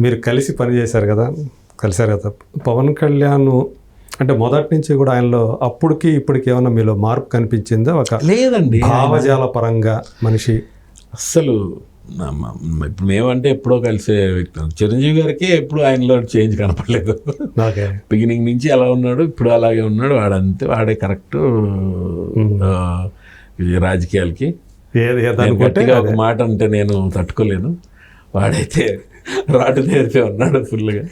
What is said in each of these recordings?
మీరు కలిసి పని చేశారు కదా కలిశారు కదా. పవన్ కళ్యాణ్ అంటే మొదటి నుంచి కూడా ఆయనలో అప్పటికి ఇప్పటికి ఏమన్నా మీలో మార్పు కనిపించిందా? ఒక లేదండి. భావజాల పరంగా మనిషి. అస్సలు ఇప్పుడు మేమంటే ఎప్పుడో కలిసే వ్యక్తులు చిరంజీవి గారికి ఎప్పుడు ఆయనలో చేంజ్ కనపడలేదు. బిగినింగ్ నుంచి అలా ఉన్నాడు ఇప్పుడు అలాగే ఉన్నాడు. వాడంతే వాడే కరెక్ట్ రాజకీయాలకి. ఒక మాట అంటే నేను తట్టుకోలేను. వాడైతే రాటు నేర్పే ఉన్నాడు ఫుల్గా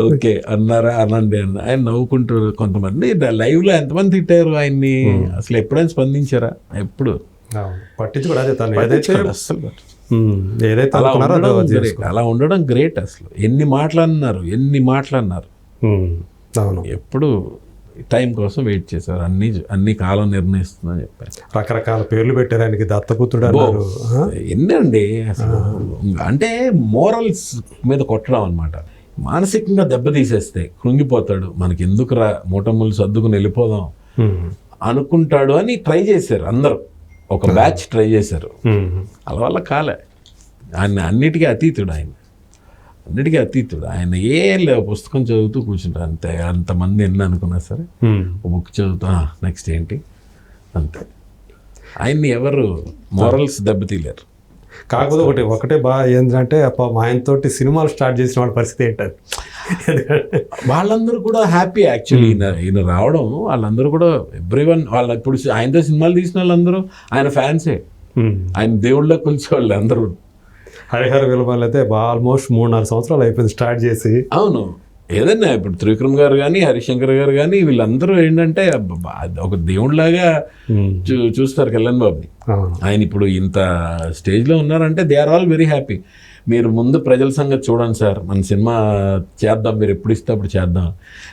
ఓకే అన్నారా? అనండి అన్న. ఆయన నవ్వుకుంటూ కొంతమంది లైవ్లో ఎంతమంది తిట్టారు ఆయన్ని? అసలు ఎప్పుడైనా స్పందించారా? ఎప్పుడు? అవును. పట్టించుకోడు అదే తను. ఏదైతే అసలు ఉమ్, ఏదైతే అలా ఉండడం అలా గ్రేట్ అసలు. ఎన్ని మాటలన్నారు ఎన్ని మాటలన్నారు ఉమ్, అవును. ఎప్పుడు టైం కోసం వెయిట్ చేశారు. అన్ని అన్ని కాలం నిర్ణయిస్తుందని చెప్పారు. రకరకాల పేర్లు పెట్టారు ఆయనకి దత్తపుత్రుడు అన్నారు? ఎన్నండి? అసలు అంటే మోరల్స్ మీద కొట్టడం అనమాట మానసికంగా దెబ్బతీసేస్తే కృంగిపోతాడు. మనకి ఎందుకురా మూటములు సర్దుకుని వెళ్ళిపోదాం. అనుకుంటాడు అని ట్రై చేశారు అందరూ. ఒక బ్యాచ్ ట్రై చేశారు. అలా వల్ల కాలే. ఆయన అన్నిటికీ అతీతుడు ఆయన. అన్నిటికీ అతీతుడు. ఆయన ఏ లే- పుస్తకం చదువుతూ కూర్చుంటారు అంతే. అంతమంది ఎన్ని అనుకున్నా సరే. ఒక బుక్ చదువుతా నెక్స్ట్ ఏంటి? అంతే. ఆయన్ని ఎవరు? మోరల్స్ దెబ్బతీయలేరు. కాకపోతే ఒకటి ఒకటే బాగా ఏంటంటే పాపం ఆయనతోటి సినిమాలు స్టార్ట్ చేసిన వాళ్ళ పరిస్థితి ఏంటది? వాళ్ళందరూ కూడా హ్యాపీ యాక్చువల్లీ ఈయన ఈయన రావడం వాళ్ళందరూ కూడా ఎవ్రీ వన్ వాళ్ళ ఇప్పుడు ఆయనతో సినిమాలు తీసిన వాళ్ళందరూ ఆయన ఫ్యాన్సే. ఆయన దేవుళ్ళ కొలిచేవాళ్ళు అందరూ హరిహర విలువలు అయితే ఆల్మోస్ట్ మూడు నాలుగు సంవత్సరాలు అయిపోయింది స్టార్ట్ చేసి. అవును. ఏదన్నా ఇప్పుడు త్రివిక్రమ్ గారు కానీ హరిశంకర్ గారు కానీ వీళ్ళందరూ ఏంటంటే ఒక దేవుడిలాగా ఉమ్, చూ చూస్తారు కళ్యాణ్ బాబుని. ఆయన ఇప్పుడు ఇంత స్టేజ్లో ఉన్నారంటే they are all very happy మీరు ముందు ప్రజల సంగతి చూడండి సార్. మన సినిమా చేద్దాం మీరు ఎప్పుడు ఇస్తే అప్పుడు చేద్దాం.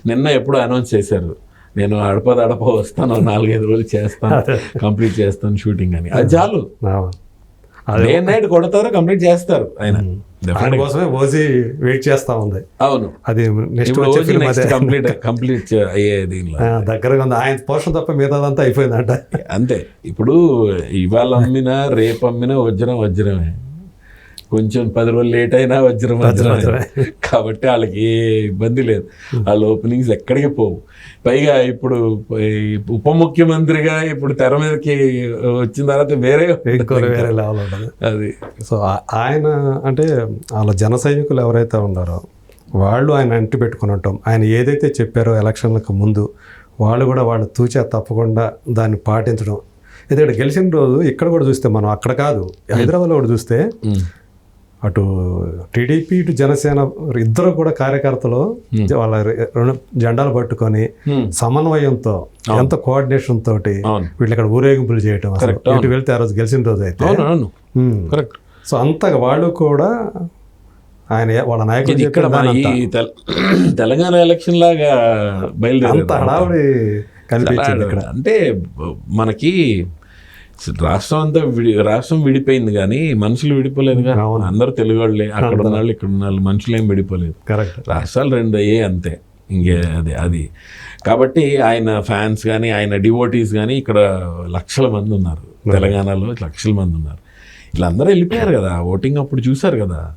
నిన్న ఎప్పుడు అనౌన్స్ చేశారు. నేను అడప అడప వస్తాను నాలుగైదు రోజులు చేస్తాను కంప్లీట్ చేస్తాను షూటింగ్ అని. అది చాలు. డే నైట్ కొడతారు కంప్లీట్ చేస్తారు ఆయన. ఆయన కోసమే ఓజీ వెయిట్ చేస్తా ఉంది. అవును. అది నెక్స్ట్ వచ్చే అదే. కంప్లీట్ కంప్లీట్ అయ్యే దీనిలో. దగ్గరగా ఉంది. ఆయన పోర్షన్ తప్ప మిగతాదంతా అయిపోయిందంట. అంతే. ఇప్పుడు ఇవాళ అమ్మినా రేపు అమ్మినా వజ్రం వజ్రమే. కొంచెం పది రోజులు లేట్ అయినా వజ్రం కాబట్టి వాళ్ళకి ఏ ఇబ్బంది లేదు. వాళ్ళ ఓపెనింగ్స్ ఎక్కడికి పోవు. పైగా ఇప్పుడు ఉప ముఖ్యమంత్రిగా ఇప్పుడు తెర మీదకి వచ్చిన తర్వాత వేరే వేరే లెవెల్ ఉంటుంది. అది. సో ఆయన అంటే వాళ్ళ జన సైనికులు ఎవరైతే ఉన్నారో వాళ్ళు ఆయన అంటి పెట్టుకుని ఉంటాం ఆయన ఏదైతే చెప్పారో ఎలక్షన్లకు ముందు వాళ్ళు కూడా వాళ్ళు తూచా తప్పకుండా దాన్ని పాటించడం. ఎందుకంటే గెలిచిన రోజు ఇక్కడ కూడా చూస్తే మనం అక్కడ కాదు. హైదరాబాద్లో కూడా చూస్తే అటు టీడీపీ ఇటు జనసేన ఇద్దరు కూడా కార్యకర్తలు వాళ్ళ రెండు జెండాలు పట్టుకొని. సమన్వయంతో ఎంత కోఆర్డినేషన్ తోటి వీళ్ళు ఇక్కడ ఊరేగింపులు చేయటం అసలు. ఇటు వెళ్తే ఆ రోజు గెలిచిన రోజు అయితే. సో అంతగా వాళ్ళు కూడా ఆయన వాళ్ళ నాయకులు ఇది ఇక్కడ తెలంగాణ ఎలక్షన్ లాగా అంత బయలుదేరారు హడావుడి కనిపించింది ఇక్కడ. అంటే మనకి రాష్ట్రం అంతా విడి రాష్ట్రం విడిపోయింది కానీ మనుషులు విడిపోలేదుగా. అందరూ తెలుగు వాళ్ళే అక్కడ ఉన్న వాళ్ళు ఇక్కడ ఉన్న వాళ్ళు మనుషులు ఏం విడిపోలేదు. కరెక్ట్. రాష్ట్రాలు రెండు అయ్యే అంతే. ఇంకే అది అది. కాబట్టి ఆయన ఫ్యాన్స్ కానీ ఆయన డివోటీస్ కానీ ఇక్కడ లక్షల మంది ఉన్నారు. తెలంగాణలో లక్షల మంది ఉన్నారు. వీళ్ళందరూ వెళ్ళిపోయారు కదా. ఓటింగ్ అప్పుడు చూశారు కదా.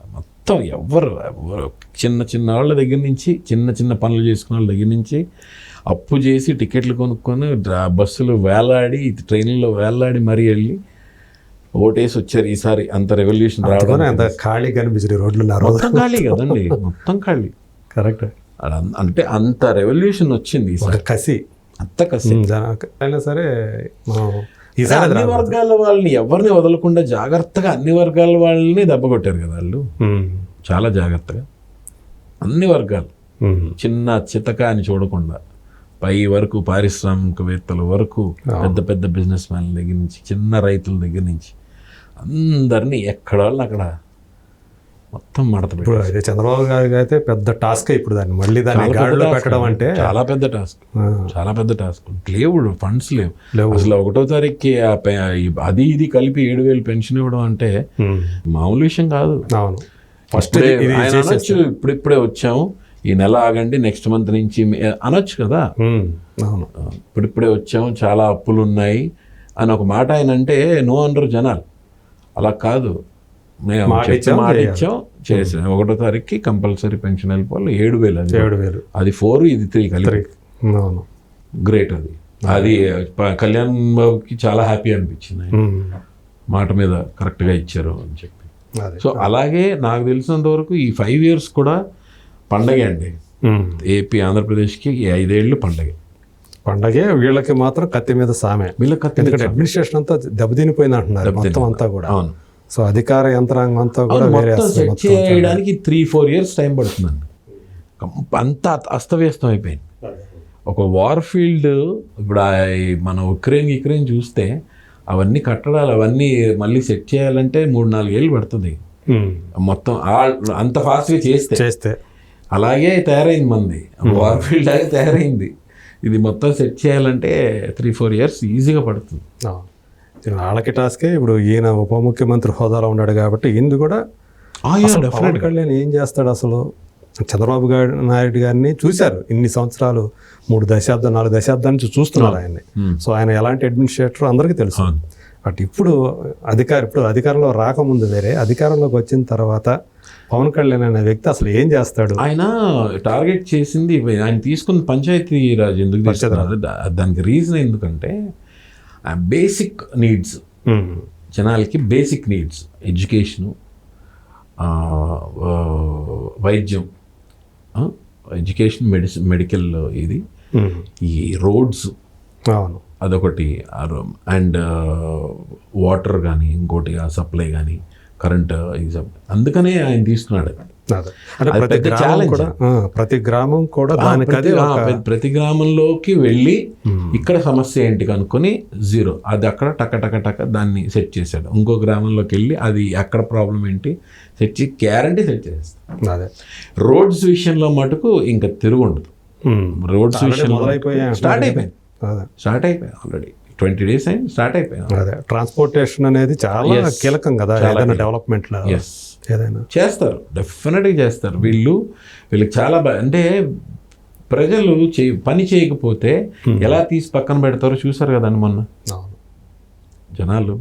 మొత్తం ఎవరు ఎవరు చిన్న చిన్న వాళ్ళ దగ్గర నుంచి చిన్న చిన్న పనులు చేసుకున్న వాళ్ళ దగ్గర నుంచి అప్పు చేసి టికెట్లు కొనుక్కొని బస్సులు వేలాడి ట్రైన్లో వేలాడి మరీ వెళ్ళి ఓటేసి వచ్చారు ఈసారి అంత రెవల్యూషన్ రావడం అంత ఖాళీ కనిపించింది రోడ్లు మొత్తం ఖాళీ కదండి మొత్తం ఖాళీ. కరెక్ట్. అంటే అంత రెవల్యూషన్ వచ్చింది కసి. అంత కసి. అయినా సరే మనం అన్ని. వర్గాల వాళ్ళని ఎవరిని వదలకుండా జాగ్రత్తగా అన్ని వర్గాల వాళ్ళని దెబ్బ కొట్టారు కదా వాళ్ళు. చాలా జాగ్రత్తగా. అన్ని వర్గాలు. చిన్న చితక అని చూడకుండా పై వరకు పారిశ్రామికవేత్తల వరకు పెద్ద పెద్ద బిజినెస్ మ్యాన్ల దగ్గర నుంచి చిన్న రైతుల దగ్గర నుంచి అందరినీ ఎక్కడ వాళ్ళు అక్కడ మొత్తం మడత ఇప్పుడు అయితే చంద్రబాబు గారికి అయితే పెద్ద టాస్క్ ఇప్పుడు దాన్ని. మళ్ళీ దాన్ని గాడిలో పెట్టడం అంటే చాలా పెద్ద టాస్క్. చాలా పెద్ద టాస్క్. లేవు ఫండ్స్ లేవు. లేవు. అసలు ఒకటో తారీఖుకి అది ఇది కలిపి ఏడు వేలు పెన్షన్ ఇవ్వడం అంటే మామూలు విషయం కాదు. అవును. ఫస్ట్ ఇప్పుడే అనొచ్చు. ఇప్పుడిప్పుడే వచ్చాము. ఈ నెల ఆగండి నెక్స్ట్ మంత్ నుంచి అనొచ్చు కదా. అవును. ఇప్పుడిప్పుడే వచ్చాము. చాలా అప్పులు ఉన్నాయి. అని ఒక మాట ఆయన అంటే నో అనరు జనాలు. అలా కాదు. మేము మాట చెప్పి ఇచ్చాం, మాట చేయాలి. ఇచ్చాం చేసాం ఒకటో తారీఖుకి కంపల్సరీ పెన్షన్ వెళ్ళిపోవాలి ఏడు వేలు అది. ఏడు వేలు. అది ఫోర్ ఇది త్రీ కలిపి. అవును. గ్రేట్ అది. అది. కళ్యాణ్ బాబుకి చాలా హ్యాపీ అనిపించింది. మాట మీద కరెక్ట్గా ఇచ్చారు అని చెప్పి. సో అలాగే నాకు తెలిసినంత వరకు ఈ ఫైవ్ ఇయర్స్ కూడా పండగే అండి. ఏపీ ఆంధ్రప్రదేశ్కి ఐదేళ్ళు పండగే. పండగే వీళ్ళకి మాత్రం కత్తి మీద సామే. వీళ్ళకి కత్తి ఎందుకంటే అడ్మినిస్ట్రేషన్ అంతా దెబ్బతినిపోయింది అంటున్నారు మొత్తం అంతా కూడా. అవును. సో అధికార యంత్రాంగం అంతా కూడా మొత్తం సెట్ చేయడానికి త్రీ ఫోర్ ఇయర్స్ టైం పడుతుందండి. అంతా అస్తవ్యస్తం అయిపోయింది. ఒక వార్ ఫీల్డ్ ఇప్పుడు మన ఉక్రెయిన్ యుక్రెయిన్ చూస్తే అవన్నీ కట్టడాలు అవన్నీ మళ్ళీ సెట్ చేయాలంటే మూడు నాలుగు ఏళ్ళు పడుతుంది. మొత్తం అంత ఫాస్ట్గా చేస్తే. చేస్తే. అలాగే తయారైంది మంది. వార్ ఫీల్డ్ లాగే తయారైంది. ఇది మొత్తం సెట్ చేయాలంటే త్రీ ఫోర్ ఇయర్స్ ఈజీగా పడుతుంది. వాళ్ళకి టాస్కే ఇప్పుడు ఈయన ఉప ముఖ్యమంత్రి హోదాలో ఉన్నాడు కాబట్టి ఈయన కూడా అసలు పవన్ కళ్యాణ్ ఏం చేస్తాడు అసలు? చంద్రబాబు గారు నాయుడు గారిని చూశారు. ఇన్ని సంవత్సరాలు మూడు దశాబ్దం నాలుగు దశాబ్దాల నుంచి చూస్తున్నారు ఆయన్ని. సో ఆయన ఎలాంటి అడ్మినిస్ట్రేటర్ అందరికీ తెలుసు. బట్ ఇప్పుడు అధికార ఇప్పుడు అధికారంలో రాకముందు వేరే అధికారంలోకి వచ్చిన తర్వాత పవన్ కళ్యాణ్ అనే వ్యక్తి అసలు ఏం చేస్తాడు? ఆయన టార్గెట్ చేసింది ఆయన తీసుకున్న పంచాయతీ రాజ్ ఎందుకు దానికి రీజన్ ఎందుకంటే బేసిక్ నీడ్స్ ఉమ్. జనాలకి బేసిక్ నీడ్స్ ఎడ్యుకేషను వైద్యం ఎడ్యుకేషన్ మెడిసిన్ మెడికల్ ఇది. ఉమ్. ఈ రోడ్స్ అవును. అదొకటి. అండ్ వాటర్ కానీ ఇంకోటి సప్లై కానీ కరెంట్ అందుకనే ఆయన తీసుకున్నాడు అంటే ప్రతి గ్రామం. కూడా ప్రతి గ్రామం కూడా దానికి ప్రతి అదే గ్రామంలోకి వెళ్ళి ఇక్కడ సమస్య ఏంటి కనుక్కొని జీరో. అది అక్కడ టక టక టక దాన్ని సెట్ చేశాడు. ఇంకో గ్రామంలోకి వెళ్ళి అది అక్కడ ప్రాబ్లం ఏంటి? సెట్ చేసి గ్యారంటీ సెట్ చేస్తాడు అదే. రోడ్స్ విషయంలో మటుకు ఇంకా తిరుగు ఉండదు. రోడ్స్ Already విషయంలో స్టార్ట్ అయిపోయింది. స్టార్ట్ అయిపోయింది ఆల్రెడీ ట్వంటీ డేస్ అయింది స్టార్ట్ అయిపోయింది. అదే. ట్రాన్స్పోర్టేషన్ అనేది చాలా. కీలకం కదా ఏదైనా డెవలప్మెంట్లో. ఏదైనా చేస్తారు. డెఫినెట్గా చేస్తారు. వీళ్ళు వీళ్ళకి చాలా బా అంటే ప్రజలు చే పని చేయకపోతే ఎలా తీసి పక్కన పెడతారో చూసారు కదండి మొన్న? జనాలు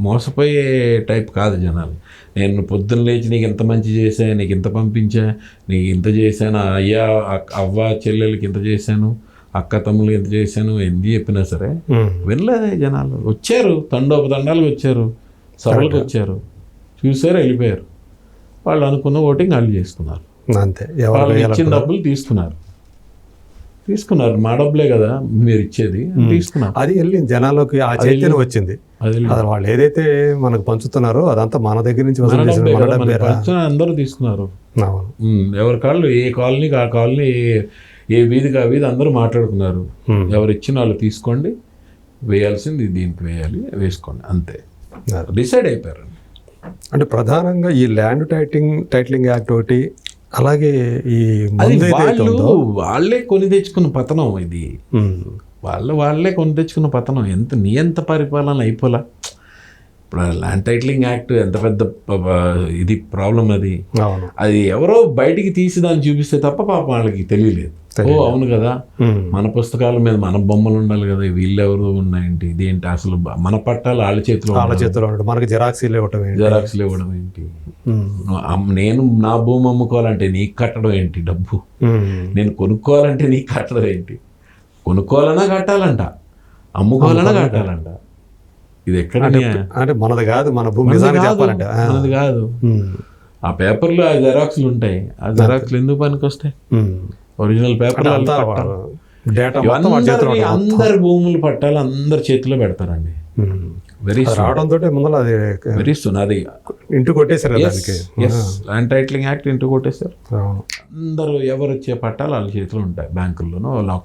మోసపోయే టైప్ కాదు జనాలు. నేను పొద్దున్న లేచి నీకు ఇంత మంచి చేశా నీకు ఇంత పంపించా నీకు ఇంత చేశాను అయ్యా అవ్వ చెల్లెలకి ఇంత చేశాను అక్క తమ్ముళ్ళు ఇంత చేశాను ఎందు చెప్పినా సరే. వినలేదే జనాలు. వచ్చారు తండోపతండాలకు వచ్చారు సభలకు వచ్చారు. చూసారు వెళ్ళిపోయారు. వాళ్ళు అనుకున్న ఓటింగ్ వాళ్ళు చేసుకున్నారు అంతే. వాళ్ళు ఇచ్చిన డబ్బులు తీసుకున్నారు తీసుకున్నారు. మా డబ్బులే కదా మీరు ఇచ్చేది తీసుకున్నారు. అది వెళ్ళి జనాల్లోకి ఆ చైతన్యం వచ్చింది. అది వాళ్ళు ఏదైతే మనకు పంచుతున్నారో అదంతా మన దగ్గర నుంచి అందరూ తీసుకున్నారు. ఎవరి కాళ్ళు ఏ కాలనీకి ఆ కాలనీ ఏ వీధికి ఆ వీధి అందరూ మాట్లాడుకున్నారు. ఎవరు ఇచ్చిన వాళ్ళు తీసుకోండి వేయాల్సింది దీనికి వేయాలి వేసుకోండి. అంతే. డిసైడ్ అయిపోయారు. అంటే ప్రధానంగా ఈ ల్యాండ్ టైటింగ్ టైటిలింగ్ యాక్ట్ ఒకటి అలాగే ఈ వాళ్ళు వాళ్ళే కొని తెచ్చుకున్న పతనం ఇది. వాళ్ళు వాళ్ళే కొని తెచ్చుకున్న పతనం. ఎంత నియంత పరిపాలన అయిపోలా? ఇప్పుడు ల్యాండ్ టైటిలింగ్ యాక్ట్ ఎంత పెద్ద ఇది ప్రాబ్లం అది. అది ఎవరో బయటికి తీసి దాన్ని చూపిస్తే తప్ప పాప వాళ్ళకి తెలియలేదు. ఓ అవును కదా. మన పుస్తకాల మీద మన బొమ్మలు ఉండాలి కదా. వీళ్ళెవరు ఉన్నాయంటి? ఇదేంటి అసలు మన పట్టాలు వాళ్ళ చేతిలో వాళ్ళ చేతిలో ఉండడు మనకి జిరాక్సీలు ఇవ్వటం ఏంటి? జెరాక్స్లు ఇవ్వడం ఏంటి? నేను నా భూమి అమ్ముకోవాలంటే నీకు కట్టడం ఏంటి డబ్బు. నేను కొనుక్కోవాలంటే నీకు కట్టడం ఏంటి? కొనుక్కోవాలన్నా కట్టాలంట. అమ్ముకోవాలన్నా కట్టాలంట. ఇది ఎక్కడ? అంటే మనది కాదు మన భూమి మనది కాదు, ఆ. పేపర్లో ఆ జెరాక్స్లు ఉంటాయి. ఆ జెరాక్స్లు ఎందుకు పనికి వస్తాయి. ఒరిజినల్ పేపర్ అందరి భూములు పట్టాలు అందరి చేతిలో పెడతారండి. వెరీ రావడంతో ముందర అది వెరీ సూన్ అది. ఇంటి కొట్టేశారు ల్యాండ్ టైటిలింగ్ యాక్ట్ ఇంటూ కొట్టేశారు. అందరూ ఎవరు వచ్చే పట్టాలు వాళ్ళ చేతిలో ఉంటాయి. బ్యాంకుల్లోనో